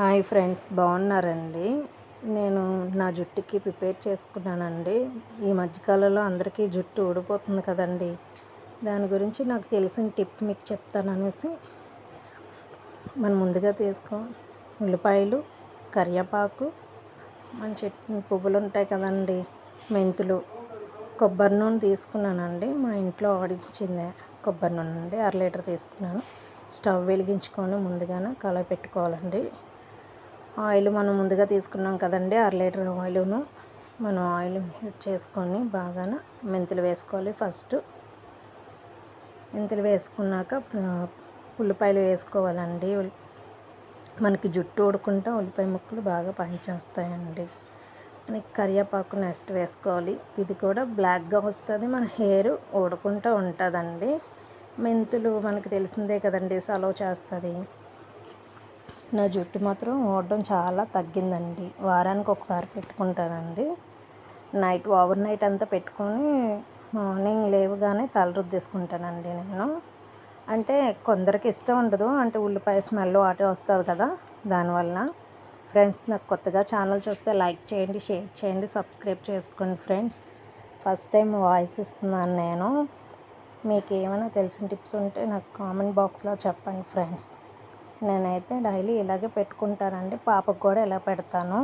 Hi friends బాగున్నారండి? నేను నా జుట్టుకి ప్రిపేర్ చేసుకున్నానండి. ఈ మధ్యకాలంలో అందరికీ జుట్టు ఊడిపోతుంది కదండి. దాని గురించి నాకు తెలిసిన టిప్ మీకు చెప్తాననేసి మనం ముందుగా తీసుకో ఉల్లిపాయలు కరివేపాకు మన చెట్టు పువ్వులు ఉంటాయి కదండి మెంతులు కొబ్బరి నూనె తీసుకున్నానండి. మా ఇంట్లో ఆడించింది కొబ్బరి నూనె అండి. అర లీటర్ తీసుకున్నాను. స్టవ్ వెలిగించుకొని ముందుగానే కలపెట్టుకోవాలండి పెట్టుకోవాలండి. ఆయిల్ మనం ముందుగా తీసుకున్నాం కదండి అర లీటర్ ఆయిల్ను. మనం ఆయిల్ హీట్ చేసుకొని బాగా మెంతులు వేసుకోవాలి ఫస్ట్. మెంతులు వేసుకున్నాక ఉల్లిపాయలు వేసుకోవాలండి. మనకి జుట్టు ఊడుకుంటా ఉల్లిపాయ ముక్కలు బాగా పనిచేస్తాయండి. మనకి కరివేపాకు నెక్స్ట్ వేసుకోవాలి. ఇది కూడా బ్లాక్గా వస్తుంది మన హెయిర్ ఊడుకుంటూ ఉంటుందండి. మెంతులు మనకు తెలిసిందే కదండి సలవ చేస్తుంది. నా జుట్టు మాత్రం ఊడడం చాలా తగ్గిందండి. వారానికి ఒకసారి పెట్టుకుంటానండి. నైట్ ఓవర్ నైట్ అంతా పెట్టుకొని మార్నింగ్ లేవగానే తల రుద్దేసుకుంటానండి నేను. అంటే కొందరికి ఇష్టం ఉండదు. అంటే ఉల్లిపాయ స్మెల్ వాటి వస్తుంది కదా దానివల్ల ఫ్రెండ్స్ నాకు కొత్తగా ఛానల్ చూస్తే లైక్ చేయండి షేర్ చేయండి సబ్స్క్రైబ్ చేసుకోండి ఫ్రెండ్స్. ఫస్ట్ టైం వాయిస్ ఇస్తున్నాను నేను. మీకు ఏమైనా తెలిసిన టిప్స్ ఉంటే నాకు కామెంట్ బాక్స్లో చెప్పండి ఫ్రెండ్స్. నేనైతే డైలీ ఇలాగే పెట్టుకుంటానండి. పాపకు కూడా ఇలా పెడతాను.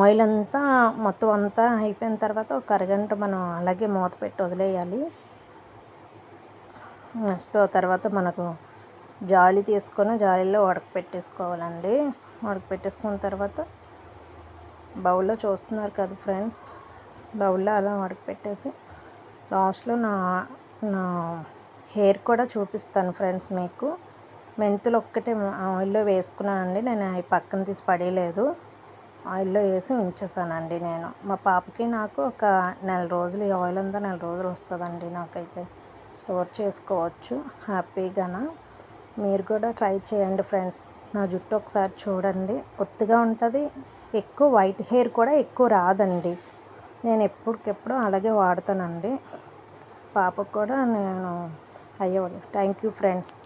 ఆయిల్ అంతా మొత్తం అంతా అయిపోయిన తర్వాత ఒక అరగంట మనం అలాగే మూత పెట్టి వదిలేయాలి. నెక్స్ట్ తర్వాత మనకు జాలి తీసుకొని జాలీలో ఉడకపెట్టేసుకోవాలండి. ఉడకపెట్టేసుకున్న తర్వాత బౌల్లో చూస్తున్నారు కదా ఫ్రెండ్స్ బౌల్లో అలా ఉడకపెట్టేసి లాస్ట్లో నా నా హెయిర్ కూడా చూపిస్తాను ఫ్రెండ్స్ మీకు. మెంతులు ఒక్కటే ఆయిల్లో వేసుకున్నానండి. నేను అవి పక్కన తీసి పడేయలేదు. ఆయిల్లో వేసి ఉంచేసానండి నేను. మా పాపకి నాకు ఒక నెల రోజులు ఈ ఆయిల్ అంతా నెల రోజులు వస్తుందండి నాకైతే. స్టోర్ చేసుకోవచ్చు హ్యాపీగా మీరు కూడా ట్రై చేయండి ఫ్రెండ్స్. నా జుట్టు ఒకసారి చూడండి. ఒత్తుగా ఉంటుంది ఎక్కువ వైట్ హెయిర్ కూడా ఎక్కువ రాదండి. నేను ఎప్పటికెప్పుడు అలాగే వాడతానండి. పాపకు కూడా నేను అయ్యో థ్యాంక్ యూ ఫ్రెండ్స్